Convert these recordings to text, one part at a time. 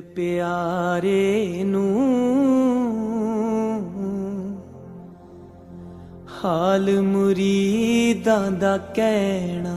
ਪਿਆਰੇ ਨੂੰ ਹਾਲ ਮੁਰੀਦਾਂ ਦਾ ਕਹਿਣਾ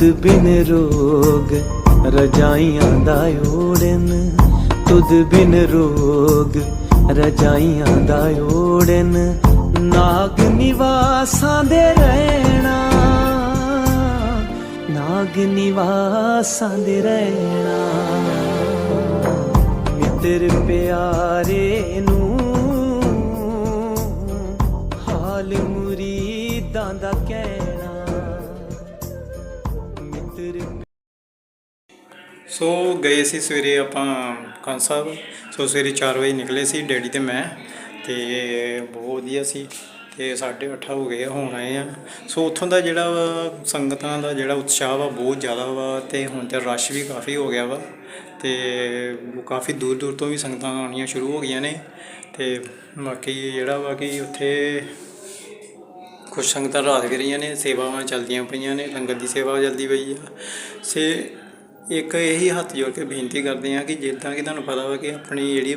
ਤੁਧ ਬਿਨ ਰੋਗ ਰਜਾਈਆਂ ਦਾ ਓੜਨ। ਤੁਧ ਬਿਨ ਰੋਗ ਰਜਾਈਆਂ ਦਾ ਓੜਨ। ਨਾਗ ਨਿਵਾਸਾਂ ਦੇ ਰਹਿਣਾ, ਨਾਗ ਨਿਵਾਸਾਂ ਦੇ ਰਹਿਣਾ। ਮਿੱਤਰ ਪਿਆਰੇ ਨੂੰ ਹਾਲ ਮੁਰੀਦਾਂ ਦਾ ਸੋ ਗਏ ਸੀ ਸਵੇਰੇ ਆਪਾਂ ਕਾਂ ਸਾਹਿਬ। ਸੋ ਸਵੇਰੇ 4 ਵਜੇ ਨਿਕਲੇ ਸੀ ਡੈਡੀ ਤੇ ਮੈਂ ਤੇ ਬਹੁਤ ਵਧੀਆ ਸੀ ਤੇ 8:30 ਹੋ ਗਏ ਆ, ਹੁਣ ਆਏ ਆ। ਸੋ ਉੱਥੋਂ ਦਾ ਜਿਹੜਾ ਵਾ ਸੰਗਤਾਂ ਦਾ ਜਿਹੜਾ ਉਤਸ਼ਾਹ ਵਾ ਬਹੁਤ ਜ਼ਿਆਦਾ ਵਾ ਤੇ ਹੁਣ ਤੇ ਰਸ਼ ਵੀ ਕਾਫੀ ਹੋ ਗਿਆ ਵਾ ਤੇ ਕਾਫੀ ਦੂਰ ਦੂਰ ਤੋਂ ਵੀ ਸੰਗਤਾਂ ਆਉਣੀਆਂ ਸ਼ੁਰੂ ਹੋ ਗਈਆਂ ਨੇ ਤੇ ਬਾਕੀ ਜਿਹੜਾ ਵਾ ਕਿ ਉੱਥੇ ਕੁਝ ਸੰਗਤਾਂ ਰਾਤ ਵੀ ਰਹੀਆਂ ਨੇ ਸੇਵਾਵਾਂ ਚੱਲਦੀਆਂ ਪਈਆਂ ਨੇ ਲੰਗਰ ਦੀ ਸੇਵਾ ਚੱਲਦੀ ਪਈ ਆ। ਸੇ ਇੱਕ ਇਹੀ ਹੱਥ ਜੋੜ ਕੇ ਬੇਨਤੀ ਕਰਦੇ ਹਾਂ ਕਿ ਜਿੱਦਾਂ ਕਿ ਤੁਹਾਨੂੰ ਪਤਾ ਵਾ ਕਿ ਆਪਣੀ ਜਿਹੜੀ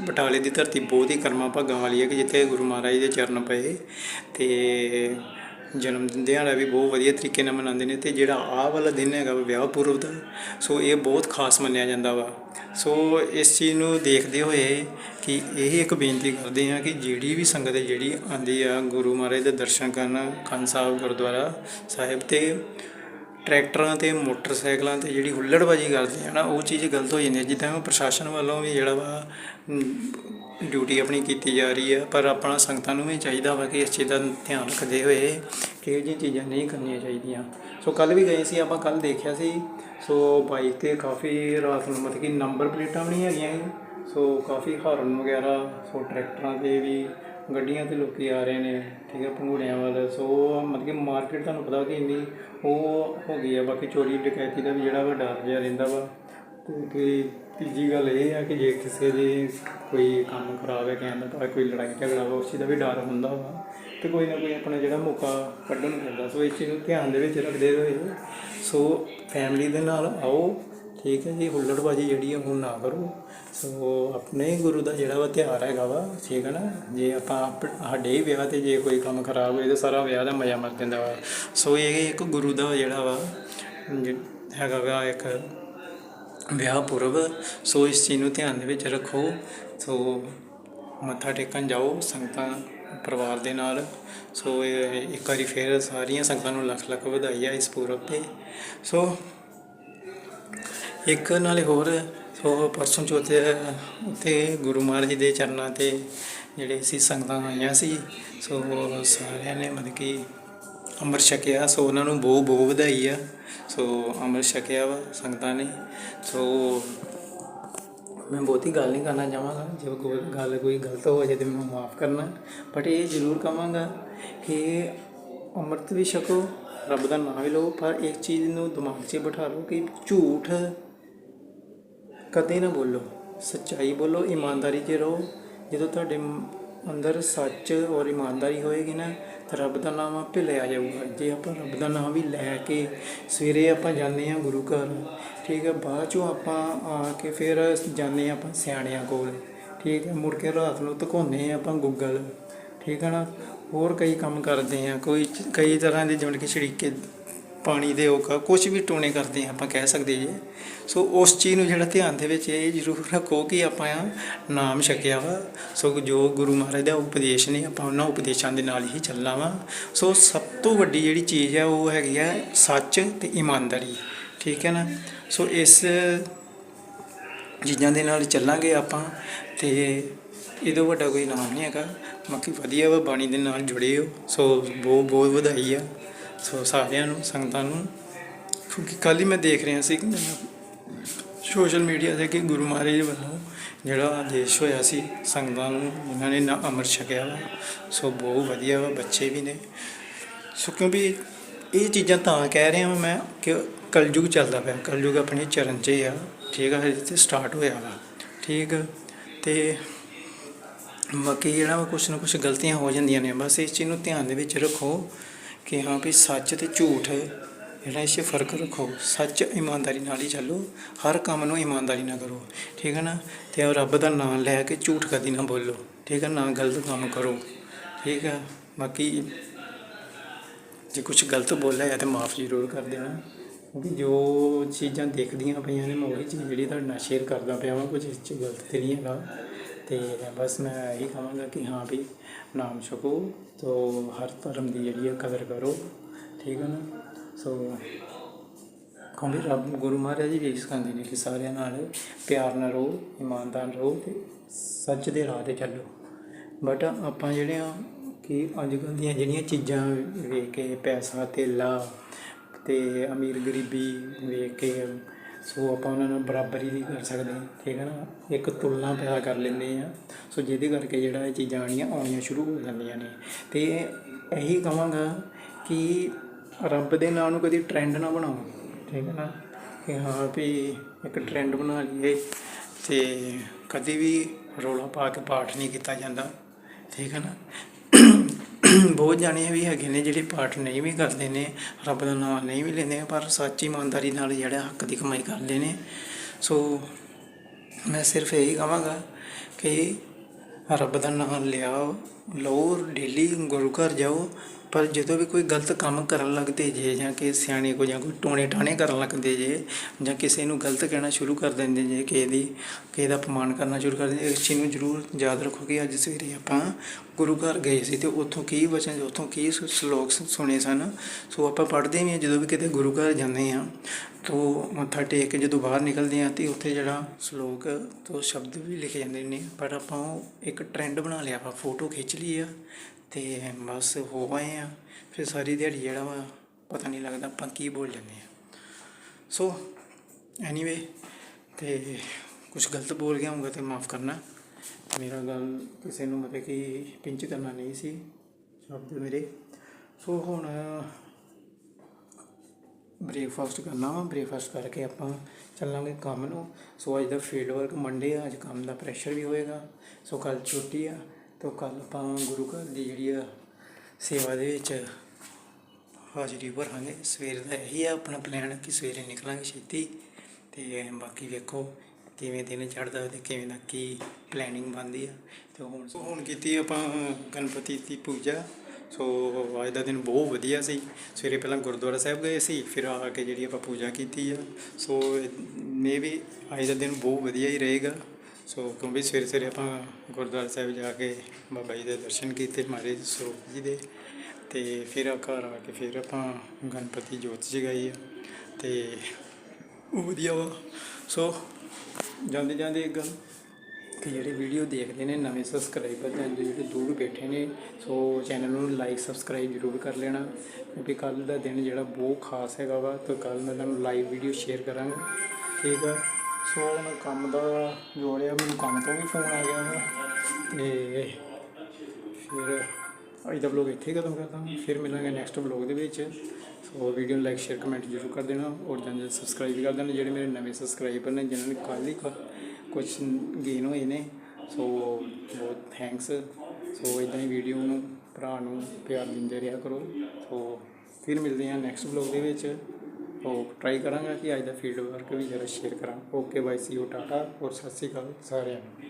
ਬਟਾਲੇ ਦੀ ਧਰਤੀ ਬਹੁਤ ਹੀ ਕਰਮਾਂ ਭਾਗਾਂ ਵਾਲੀ ਹੈ ਕਿ ਜਿੱਥੇ ਗੁਰੂ ਮਹਾਰਾਜ ਦੇ ਚਰਨ ਪਏ ਤੇ ਜਨਮ ਦਿਨ ਦਿਹਾੜਾ ਵੀ ਬਹੁਤ ਵਧੀਆ ਤਰੀਕੇ ਨਾਲ ਮਨਾਉਂਦੇ ਨੇ ਤੇ ਜਿਹੜਾ ਆਹ ਵਾਲਾ ਦਿਨ ਹੈਗਾ ਵਾ ਵਿਆਹ ਪੁਰਬ ਦਾ, ਸੋ ਇਹ ਬਹੁਤ ਖਾਸ ਮੰਨਿਆ ਜਾਂਦਾ ਵਾ। ਸੋ ਇਸ ਚੀਜ਼ ਨੂੰ ਦੇਖਦੇ ਹੋਏ ਕਿ ਇਹ ਇੱਕ ਬੇਨਤੀ ਕਰਦੇ ਹਾਂ ਕਿ ਜਿਹੜੀ ਵੀ ਸੰਗਤ ਜਿਹੜੀ ਆਂਦੀ ਆ ਗੁਰੂ ਮਹਾਰਾਜ ਦੇ ਦਰਸ਼ਨ ਕਰਨ, ਖੰਡ ਸਾਹਿਬ, ਗੁਰਦੁਆਰਾ ਸਾਹਿਬ ਤੇ ਟਰੈਕਟਰਾਂ ਤੇ ਮੋਟਰਸਾਈਕਲਾਂ ਤੇ ਜਿਹੜੀ ਹੁੱਲੜਬਾਜੀ ਕਰਦੇ ਆ ਨਾ, ਉਹ ਚੀਜ਼ ਗਲਤ ਹੋ ਜਾਂਦੀ ਹੈ ਜਿੱਦਾਂ ਪ੍ਰਸ਼ਾਸਨ ਵੱਲੋਂ ਵੀ ਜਿਹੜਾ ਵਾ ਡਿਊਟੀ ਆਪਣੀ ਕੀਤੀ ਜਾ ਰਹੀ ਹੈ ਪਰ ਆਪਣਾ ਸੰਗਤਾਂ ਨੂੰ ਵੀ ਚਾਹੀਦਾ ਵਾ ਕਿ ਇਸ ਚੀਜ਼ ਦਾ ਧਿਆਨ ਰੱਖਦੇ ਹੋਏ ਕਿ ਇਹ ਜਿਹੀਆਂ ਚੀਜ਼ਾਂ ਨਹੀਂ ਕਰਨੀਆਂ ਚਾਹੀਦੀਆਂ। ਸੋ ਕੱਲ ਵੀ ਗਏ ਸੀ, ਆਪਾਂ ਕੱਲ ਦੇਖਿਆ ਸੀ। ਸੋ ਬਾਈਕ ਤੇ ਕਾਫੀ ਰਾਤ ਨੂੰ ਮਤਲਬ ਕਿ ਨੰਬਰ ਪਲੇਟਾਂ ਵੀ ਨਹੀਂ ਹੈਗੀਆਂ ਸੀ। ਸੋ ਕਾਫੀ ਹਾਰਨ ਵਗੈਰਾ, ਸੋ ਟਰੈਕਟਰਾਂ ਤੇ ਵੀ ਗੱਡੀਆਂ ਤੇ ਲੋਕ ਆ ਰਹੇ ਨੇ, ਠੀਕ ਹੈ ਪੰਘੂੜਿਆਂ ਵੱਲ। ਸੋ ਮਤਲਬ ਕਿ ਮਾਰਕੀਟ ਤੁਹਾਨੂੰ ਪਤਾ ਕਿ ਇੰਨੀ ਉਹ ਹੋ ਗਈ ਆ, ਬਾਕੀ ਚੋਰੀ ਡਕੈਤੀ ਦਾ ਵੀ ਜਿਹੜਾ ਵਾ ਡਰ ਜਿਹਾ ਰਹਿੰਦਾ ਵਾ। ਤੇ ਤੀਜੀ ਗੱਲ ਇਹ ਆ ਕਿ ਜੇ ਕਿਸੇ ਦੇ ਕੋਈ ਕੰਮ ਖਰਾਬ ਹੈ ਕਹਿੰਦਾ ਤਾਂ ਕੋਈ ਲੜਾਈ ਝਗੜਾ ਵਾ, ਉਸ ਚੀਜ਼ ਦਾ ਵੀ ਡਰ ਹੁੰਦਾ ਵਾ। ਤੇ ਕੋਈ ਨਾ ਕੋਈ ਆਪਣਾ ਜਿਹੜਾ ਮੌਕਾ ਕੱਢਣ ਨੂੰ ਪੈਂਦਾ ਸੋ ਇਸ ਚੀਜ਼ ਨੂੰ ਧਿਆਨ ਦੇ ਵਿੱਚ ਰੱਖਦੇ ਹੋਏ ਸੋ ਫੈਮਿਲੀ ਦੇ ਨਾਲ ਆਓ ਠੀਕ ਹੈ ਜੀ, ਹੁੱਲੜਬਾਜੀ ਜਿਹੜੀ ਆ, ਹੁਣ ਨਾ ਕਰੋ। ਸੋ ਆਪਣੇ ਗੁਰੂ ਦਾ ਜਿਹੜਾ ਵਾ ਤਿਉਹਾਰ ਹੈਗਾ ਵਾ, ਠੀਕ ਹੈ ਨਾ? ਜੇ ਆਪਾਂ ਆਪ- ਸਾਡੇ ਹੀ ਵਿਆਹ ਤੇ ਜੇ ਕੋਈ ਕੰਮ ਖਰਾਬ ਹੋਏ ਤਾਂ ਸਾਰਾ ਵਿਆਹ ਦਾ ਮਜ਼ਾ ਮਰ ਜਾਂਦਾ ਵਾ। ਸੋ ਇਹ ਇੱਕ ਗੁਰੂ ਦਾ ਜਿਹੜਾ ਵਾ, ਜ- ਹੈਗਾ ਵਾ ਇੱਕ ਵਿਆਹ ਪੁਰਬ। ਸੋ ਇਸ ਚੀਜ਼ ਨੂੰ ਧਿਆਨ ਦੇ ਵਿੱਚ ਰੱਖੋ। ਸੋ ਮੱਥਾ ਟੇਕਣ ਜਾਓ ਸੰਗਤਾਂ, ਪਰਿਵਾਰ ਦੇ ਨਾਲ। ਸੋ ਇਹ ਇੱਕ ਵਾਰੀ ਫੇਰ ਸਾਰੀਆਂ ਸੰਗਤਾਂ ਨੂੰ ਲੱਖ ਲੱਖ ਵਧਾਈ ਆ ਇਸ ਪੁਰਬ ਤੇ। ਸੋ ਇੱਕ ਨਾਲੇ ਹੋਰ ਸੋ ਪਰਸੋਂ ਚੌਥੇ ਉੱਥੇ ਗੁਰੂ ਮਹਾਰਾਜ ਦੇ ਚਰਨਾਂ ਤੇ ਜਿਹੜੇ ਸੀ ਸੰਗਤਾਂ ਆਈਆਂ ਸੀ, ਸੋ ਸਾਰਿਆਂ ਨੇ ਮਤਲਬ ਕਿ ਅੰਮ੍ਰਿਤ ਛਕਿਆ, ਸੋ ਉਹਨਾਂ ਨੂੰ ਬਹੁਤ ਬਹੁਤ ਵਧਾਈ ਆ। ਸੋ ਅੰਮ੍ਰਿਤ ਛਕਿਆ ਵਾ ਸੰਗਤਾਂ ਨੇ। ਸੋ ਮੈਂ ਬਹੁਤੀ ਗੱਲ ਨਹੀਂ ਕਰਨਾ ਚਾਹਾਂਗਾ, ਜੇ ਕੋਈ ਗੱਲ, ਕੋਈ ਗਲਤ ਹੋ ਜਾਏ ਤੇ ਮੈਨੂੰ ਮਾਫ ਕਰਨਾ। ਬਟ ਇਹ ਜ਼ਰੂਰ ਕਹਾਂਗਾ ਕਿ ਅੰਮ੍ਰਿਤ ਵੀ ਛਕੋ, ਰੱਬ ਦਾ ਨਾਮ ਵੀ ਲਓ, ਪਰ ਇੱਕ ਚੀਜ਼ ਨੂੰ ਦਿਮਾਗ 'ਚ ਬਿਠਾ ਲਓ ਕਿ ਝੂਠ ਕਦੇ ਨਾ ਬੋਲੋ। ਸੱਚਾਈ ਬੋਲੋ, ਇਮਾਨਦਾਰੀ 'ਚ ਰਹੋ। ਜਦੋਂ ਤੁਹਾਡੇ ਅੰਦਰ ਸੱਚ ਔਰ ਇਮਾਨਦਾਰੀ ਹੋਏਗੀ ਨਾ, ਤਾਂ ਰੱਬ ਦਾ ਨਾਮ ਆਪੇ ਲਿਆ ਜਾਊਗਾ। ਜੇ ਆਪਾਂ ਰੱਬ ਦਾ ਨਾਮ ਵੀ ਲੈ ਕੇ ਸਵੇਰੇ ਆਪਾਂ ਜਾਂਦੇ ਹਾਂ ਗੁਰੂ ਘਰ, ਠੀਕ ਹੈ, ਬਾਅਦ ਚੋਂ ਆਪਾਂ ਆ ਕੇ ਫਿਰ ਜਾਂਦੇ ਹਾਂ ਆਪਾਂ ਸਿਆਣਿਆਂ ਕੋਲ, ਠੀਕ ਹੈ, ਮੁੜ ਕੇ ਰਾਤ ਨੂੰ ਧਕਾਉਂਦੇ ਹਾਂ ਆਪਾਂ ਗੂਗਲ ਠੀਕ ਹੈ ਨਾ? ਹੋਰ ਕਈ ਕੰਮ ਕਰਦੇ ਆ ਕੋਈ ਕਈ ਤਰ੍ਹਾਂ ਦੇ ਜਿਵੇਂ ਕਿ ਛੜੀਕੇ ਪਾਣੀ ਦੇ ਉਹ ਕੁਝ ਵੀ ਟੋਨੇ ਕਰਦੇ ਆ ਆਪਾਂ ਕਹਿ ਸਕਦੇ ਜੇ। ਸੋ ਉਸ ਚੀਜ਼ ਨੂੰ ਜਿਹੜਾ ਧਿਆਨ ਦੇ ਵਿੱਚ ਇਹ ਜ਼ਰੂਰ ਰੱਖੋ ਕਿ ਆਪਾਂ ਨਾਮ ਛਕਿਆ ਵਾ। ਸੋ ਜੋ ਗੁਰੂ ਮਹਾਰਾਜ ਦਾ ਉਪਦੇਸ਼ ਨੇ, ਆਪਾਂ ਉਹਨਾਂ ਉਪਦੇਸ਼ਾਂ ਦੇ ਨਾਲ ਹੀ ਚੱਲਣਾ ਵਾ। ਸੋ ਸਭ ਤੋਂ ਵੱਡੀ ਜਿਹੜੀ ਚੀਜ਼ ਹੈ, ਉਹ ਹੈਗੀ ਆ ਸੱਚ ਤੇ ਇਮਾਨਦਾਰੀ। ਠੀਕ ਹੈ ਨਾ? ਸੋ ਇਸ ਚੀਜ਼ਾਂ ਦੇ ਨਾਲ ਚੱਲਾਂਗੇ ਆਪਾਂ ਤੇ ਇਹਦੋਂ ਵੱਡਾ ਕੋਈ ਨਾਮ ਨਹੀਂ ਹੈਗਾ। ਬਾਕੀ ਵਧੀਆ ਵਾ, ਬਾਣੀ ਦੇ ਨਾਲ ਜੁੜੇ ਹੋ। ਸੋ ਬਹੁਤ ਬਹੁਤ ਵਧਾਈ ਆ। ਸੋ ਸਾਰਿਆਂ ਨੂੰ, ਸੰਗਤਾਂ ਨੂੰ, ਕਿਉਂਕਿ ਕੱਲ ਹੀ ਮੈਂ ਦੇਖ ਰਿਹਾ ਸੀ ਕਿ ਸੋਸ਼ਲ ਮੀਡੀਆ ਤੇ ਕਿ ਗੁਰੂ ਮਹਾਰਾਜ ਵੱਲੋਂ ਜਿਹੜਾ ਆਦੇਸ਼ ਹੋਇਆ ਸੀ ਸੰਗਤਾਂ ਨੂੰ, ਜਿਨ੍ਹਾਂ ਨੇ ਨਾ ਅਮਰ ਛਕਿਆ ਵਾ, ਸੋ ਬਹੁਤ ਵਧੀਆ ਵਾ, ਬੱਚੇ ਵੀ ਨੇ ਸੋ ਕਿਉਂਕਿ ਇਹ ਚੀਜ਼ਾਂ ਤਾਂ ਕਹਿ ਰਿਹਾ ਮੈਂ ਕਿ ਕਲਯੁਗ ਚੱਲਦਾ ਪਿਆ, ਕਲਯੁਗ ਆਪਣੇ ਚਰਨ 'ਚ ਆ, ਠੀਕ ਆ, ਹਜੇ ਤੇ ਸਟਾਰਟ ਹੋਇਆ ਵਾ, ਠੀਕ ਆ। ਤੇ ਬਾਕੀ ਜਿਹੜਾ ਵਾ ਕੁਛ ਨਾ ਕੁਛ ਗਲਤੀਆਂ ਹੋ ਜਾਂਦੀਆਂ ਨੇ, ਬਸ ਇਸ ਚੀਜ਼ ਨੂੰ ਧਿਆਨ ਦੇ ਵਿੱਚ ਰੱਖੋ ਕਿ ਹਾਂ ਵੀ ਸੱਚ ਤੇ ਝੂਠ, ਜਿਹੜਾ ਇਸ 'ਚ ਫ਼ਰਕ ਰੱਖੋ, ਸੱਚ ਇਮਾਨਦਾਰੀ ਨਾਲ ਹੀ ਚੱਲੋ, ਹਰ ਕੰਮ ਨੂੰ ਇਮਾਨਦਾਰੀ ਨਾਲ ਕਰੋ, ਠੀਕ ਹੈ ਨਾ? ਤੇ ਉਹ ਰੱਬ ਦਾ ਨਾਮ ਲੈ ਕੇ ਝੂਠ ਕਦੀ ਨਾ ਬੋਲੋ, ਠੀਕ ਹੈ ਨਾ? ਗਲਤ ਕੰਮ ਕਰੋ, ਠੀਕ ਹੈ? ਬਾਕੀ ਜੇ ਕੁਝ ਗਲਤ ਬੋਲਿਆ ਹੈ ਤਾਂ ਮਾਫ ਜ਼ਰੂਰ ਕਰ ਦੇਣਾ, ਕਿਉਂਕਿ ਜੋ ਚੀਜ਼ਾਂ ਦੇਖਦੀਆਂ ਪਈਆਂ ਨੇ, ਮੈਂ ਉਹੀ ਚੀਜ਼ ਜਿਹੜੀ ਤੁਹਾਡੇ ਨਾਲ ਸ਼ੇਅਰ ਕਰਦਾ ਪਿਆ ਵਾਂ ਕੁਝ ਇਸ 'ਚ ਗਲਤ ਤੇ ਨਹੀਂ ਹੈਗਾ। ਤੇ ਬਸ ਮੈਂ ਇਹੀ ਕਹਾਂਗਾ ਕਿ ਹਾਂ ਵੀ ਨਾਮ ਛਕੋ, ਤੋ ਹਰ ਧਰਮ ਦੀ ਜਿਹੜੀ ਹੈ ਕਦਰ ਕਰੋ, ਠੀਕ ਹੈ ਨਾ? ਸੋ ਕਹਿੰਦੇ ਰੱਬ, ਗੁਰੂ ਮਹਾਰਾਜ ਜੀ ਵੀ ਸਿਖਾਉਂਦੇ ਨੇ ਕਿ ਸਾਰਿਆਂ ਨਾਲ ਪਿਆਰ ਨਾਲ ਰਹੋ, ਇਮਾਨਦਾਰ ਰਹੋ ਤੇ ਸੱਚ ਦੇ ਰਾਹ ਤੇ ਚੱਲੋ। ਬਟ ਆਪਾਂ ਜਿਹੜੇ ਆ ਕਿ ਅੱਜ ਕੱਲ੍ਹ ਦੀਆਂ ਜਿਹੜੀਆਂ ਚੀਜ਼ਾਂ ਵੇਖ ਕੇ ਪੈਸਾ, ਧੇਲਾ ਤੇ ਅਮੀਰ ਗਰੀਬੀ ਵੇਖ ਕੇ ਸੋ ਆਪਾਂ ਉਹਨਾਂ ਨਾਲ ਬਰਾਬਰੀ ਨਹੀਂ ਕਰ ਸਕਦੇ ਠੀਕ ਹੈ ਨਾ? ਇੱਕ ਤੁਲਨਾ ਪੈਦਾ ਕਰ ਲੈਂਦੇ ਆ ਸੋ ਜਿਹਦੇ ਕਰਕੇ ਜਿਹੜਾ ਇਹ ਚੀਜ਼ਾਂ ਆਣੀਆਂ ਆਉਣੀਆਂ ਸ਼ੁਰੂ ਹੋ ਜਾਂਦੀਆਂ ਨੇ। ਤੇ ਇਹੀ ਕਹਾਂਗਾ ਕਿ ਰੱਬ ਦੇ ਨਾਂ ਨੂੰ ਕਦੀ ਟ੍ਰੈਂਡ ਨਾ ਬਣਾਓ, ਠੀਕ ਹੈ ਨਾ? ਕਿ ਹਾਂ ਵੀ ਇੱਕ ਟ੍ਰੈਂਡ ਬਣਾ ਲਈਏ ਤੇ ਕਦੀ ਵੀ ਰੌਲਾ ਪਾ ਕੇ ਪਾਠ ਨਹੀਂ ਕੀਤਾ ਜਾਂਦਾ, ਠੀਕ ਹੈ ਨਾ? ਬਹੁਤ ਜਾਣੇ ਵੀ ਹੈਗੇ ਨੇ ਜਿਹੜੇ ਪਾਠ ਨਹੀਂ ਵੀ ਕਰਦੇ ਨੇ, ਰੱਬ ਦਾ ਨਾਮ ਨਹੀਂ ਵੀ ਲੈਂਦੇ, ਪਰ ਸੱਚੀ ਇਮਾਨਦਾਰੀ ਨਾਲ ਜਿਹੜਾ ਹੱਕ ਦੀ ਕਮਾਈ ਕਰਦੇ ਨੇ। ਸੋ ਮੈਂ ਸਿਰਫ ਇਹੀ ਕਹਾਂਗਾ ਕਿ ਰੱਬ ਦਾ ਨਾਮ ਲਿਆਓ, ਲਓ, ਡੇਲੀ ਗੁਰੂ ਘਰ ਜਾਓ ਪਰ ਜਦੋਂ ਵੀ ਕੋਈ ਗਲਤ ਕੰਮ ਕਰਨ ਲੱਗਦੇ ਜੇ ਜਾਂ ਕਿ ਸਿਆਣੇ ਕੋ ਜਾਂ ਕੋਈ ਟੋਣੇ ਟਾਣੇ ਕਰਨ ਲੱਗਦੇ ਜੇ ਜਾਂ ਕਿਸੇ ਨੂੰ ਗਲਤ ਕਹਿਣਾ ਸ਼ੁਰੂ ਕਰ ਦਿੰਦੇ ਜੇ ਕਿਸੇ ਦੀ, ਕਿਸੇ ਦਾ ਅਪਮਾਨ ਕਰਨਾ ਸ਼ੁਰੂ ਕਰ ਦਿੰਦੇ, ਇਸ ਚੀਜ਼ ਨੂੰ ਜ਼ਰੂਰ ਯਾਦ ਰੱਖੋ ਕਿ ਅੱਜ ਸਵੇਰੇ ਆਪਾਂ ਗੁਰੂ ਘਰ ਗਏ ਸੀ ਤੇ ਉੱਥੋਂ ਕੀ ਵਚਨ, ਉੱਥੋਂ ਕੀ ਸ਼ਲੋਕ ਸੁਣੇ ਸਨ। ਸੋ ਆਪਾਂ ਪੜ੍ਹਦੇ ਵੀ ਹਾਂ, ਜਦੋਂ ਵੀ ਕਿਤੇ ਗੁਰੂ ਘਰ ਜਾਂਦੇ ਹਾਂ, ਤੋ ਮੱਥਾ ਟੇਕ ਕੇ ਜਦੋਂ ਬਾਹਰ ਨਿਕਲਦੇ ਹਾਂ ਤੇ ਉੱਥੇ ਜਿਹੜਾ ਸ਼ਲੋਕ ਤੋਂ ਸ਼ਬਦ ਵੀ ਲਿਖੇ ਜਾਂਦੇ ਨੇ, ਪਰ ਆਪਾਂ ਉਹ ਇੱਕ ਟ੍ਰੈਂਡ ਬਣਾ ਲਿਆ ਆਪਾਂ ਫੋਟੋ ਖਿੱਚ ਲਈ ਆ ਅਤੇ ਬਸ ਹੋ ਆਏ ਹਾਂ ਫਿਰ ਸਾਰੀ ਦਿਹਾੜੀ ਜਿਹੜਾ ਵਾ ਪਤਾ ਨਹੀਂ ਲੱਗਦਾ ਆਪਾਂ ਕੀ ਬੋਲ ਜਾਂਦੇ ਹਾਂ ਸੋ ਐਨੀਵੇ ਅਤੇ ਕੁਝ ਗਲਤ ਬੋਲ ਗਿਆ ਹੋਊਗਾ ਤਾਂ ਮਾਫ ਕਰਨਾ। ਮੇਰਾ ਗੱਲ ਕਿਸੇ ਨੂੰ ਮਤਲਬ ਕਿ ਪਿੰਚ ਕਰਨਾ ਨਹੀਂ ਸੀ ਸ਼ਬਦ ਮੇਰੇ। ਸੋ ਹੁਣ ਬ੍ਰੇਕਫਾਸਟ ਕਰਨਾ ਵਾ ਬ੍ਰੇਕਫਾਸਟ ਕਰਕੇ ਆਪਾਂ ਚੱਲਾਂਗੇ ਕੰਮ ਨੂੰ। ਸੋ ਅੱਜ ਦਾ ਫੀਲਡ ਵਰਕ ਮੰਡੇ ਆ, ਅੱਜ ਕੰਮ ਦਾ ਪ੍ਰੈਸ਼ਰ ਵੀ ਹੋਏਗਾ। ਸੋ ਕੱਲ ਛੁੱਟੀ ਆ ਤੋ ਕੱਲ ਆਪਾਂ ਗੁਰੂ ਘਰ ਦੀ ਜਿਹੜੀ ਆ ਸੇਵਾ ਦੇ ਵਿੱਚ ਹਾਜ਼ਰੀ ਭਰਾਂਗੇ। ਸਵੇਰ ਦਾ ਇਹੀ ਆ ਆਪਣਾ ਪਲਾਨ ਕਿ ਸਵੇਰੇ ਨਿਕਲਾਂਗੇ ਛੇਤੀ ਤੇ ਬਾਕੀ ਵੇਖੋ ਕਿਵੇਂ ਦਿਨ ਚੜ੍ਹਦਾ ਤੇ ਕਿਵੇਂ ਦਾ ਕੀ ਪਲੈਨਿੰਗ ਬਣਦੀ ਆ। ਤੇ ਹੁਣ ਹੁਣ ਕੀਤੀ ਆਪਾਂ ਗਣਪਤੀ ਦੀ ਪੂਜਾ। ਸੋ ਅੱਜ ਦਾ ਦਿਨ ਬਹੁਤ ਵਧੀਆ ਸੀ। ਸਵੇਰੇ ਪਹਿਲਾਂ ਗੁਰਦੁਆਰਾ ਸਾਹਿਬ ਗਏ ਸੀ, ਫਿਰ ਆ ਕੇ ਜਿਹੜੀ ਆਪਾਂ ਪੂਜਾ ਕੀਤੀ ਆ। ਸੋ ਮੇ ਵੀ ਅੱਜ ਦਾ ਦਿਨ ਬਹੁਤ ਵਧੀਆ ਹੀ ਰਹੇਗਾ। ਸੋ ਕਿਉਂਕਿ ਸਵੇਰੇ ਸਵੇਰੇ ਆਪਾਂ ਗੁਰਦੁਆਰਾ ਸਾਹਿਬ ਜਾ ਕੇ ਬਾਬਾ ਜੀ ਦੇ ਦਰਸ਼ਨ ਕੀਤੇ, ਮਹਾਰਾਜ ਸਰੂਪ ਜੀ ਦੇ ਤੇ ਫਿਰ ਘਰ ਆ ਕੇ ਫਿਰ ਆਪਾਂ ਗਣਪਤੀ ਜੋਤ ਜਗਾਈ ਆ ਤੇ ਉਹ ਵਧੀਆ ਵਾ। ਸੋ ਜਾਂਦੇ ਜਾਂਦੇ ਇੱਕ ਗੱਲ ਕਿ ਜਿਹੜੇ ਵੀਡੀਓ ਦੇਖਦੇ ਨੇ ਨਵੇਂ ਸਬਸਕ੍ਰਾਈਬਰ ਜਾਂ ਜਿਹੜੇ ਦੂਰ ਬੈਠੇ ਨੇ, ਸੋ ਚੈਨਲ ਨੂੰ ਲਾਈਕ ਸਬਸਕ੍ਰਾਈਬ ਜ਼ਰੂਰ ਕਰ ਲੈਣਾ ਕਿਉਂਕਿ ਕੱਲ ਦਾ ਦਿਨ ਜਿਹੜਾ ਬਹੁਤ ਖਾਸ ਹੈਗਾ ਵਾ, ਤੇ ਕੱਲ ਮੈਂ ਤੁਹਾਨੂੰ ਲਾਈਵ ਵੀਡੀਓ ਸ਼ੇਅਰ ਕਰਾਂਗਾ। ਠੀਕ ਆ? ਸੋ ਹੁਣ ਕੰਮ ਦਾ ਜੋੜਿਆ ਮੈਨੂੰ ਕੰਮ ਤੋਂ ਵੀ ਫੋਨ ਆ ਗਿਆ ਵਾ। ਤੇ ਫਿਰ ਅੱਜ ਦਾ ਵਲੋਗ ਇੱਥੇ ਹੀ ਖਤਮ ਕਰਦਾ ਫਿਰ ਮਿਲਾਂਗੇ ਨੈਕਸਟ ਵਲੋਗ ਦੇ ਵਿੱਚ। ਸੋ ਵੀਡੀਓ ਨੂੰ ਲਾਈਕ ਸ਼ੇਅਰ ਕਮੈਂਟ ਜ਼ਰੂਰ ਕਰ ਦੇਣਾ। ਔਰ ਜਾਂ ਸਬਸਕ੍ਰਾਈਬ ਵੀ ਕਰ ਦੇਣਾ, ਜਿਹੜੇ ਮੇਰੇ ਨਵੇਂ ਸਬਸਕ੍ਰਾਈਬਰ ਨੇ, ਜਿਨ੍ਹਾਂ ਨੇ ਕੱਲ੍ਹ ਹੀ ਕੁਝ ਗੇਨ ਹੋਏ ਨੇ। ਸੋ ਬਹੁਤ ਥੈਂਕਸ ਸੋ ਇਦਾਂ ਹੀ ਵੀਡੀਓ ਨੂੰ, ਭਰਾ ਨੂੰ ਪਿਆਰ ਦਿੰਦੇ ਰਿਹਾ ਕਰੋ। ਸੋ ਫਿਰ ਮਿਲਦੇ ਹਾਂ ਨੈਕਸਟ ਵਲੋਗ ਦੇ ਵਿੱਚ। ਉਹ ਟਰਾਈ ਕਰਾਂਗਾ ਕਿ ਅੱਜ ਦਾ ਫੀਲਡ ਵਰਕ ਵੀ ਜਰਾ ਸ਼ੇਅਰ ਕਰਾਂ। Okay bye see you tata ਔਰ ਸਤਿ ਸ਼੍ਰੀ ਅਕਾਲ ਸਾਰਿਆਂ ਨੂੰ।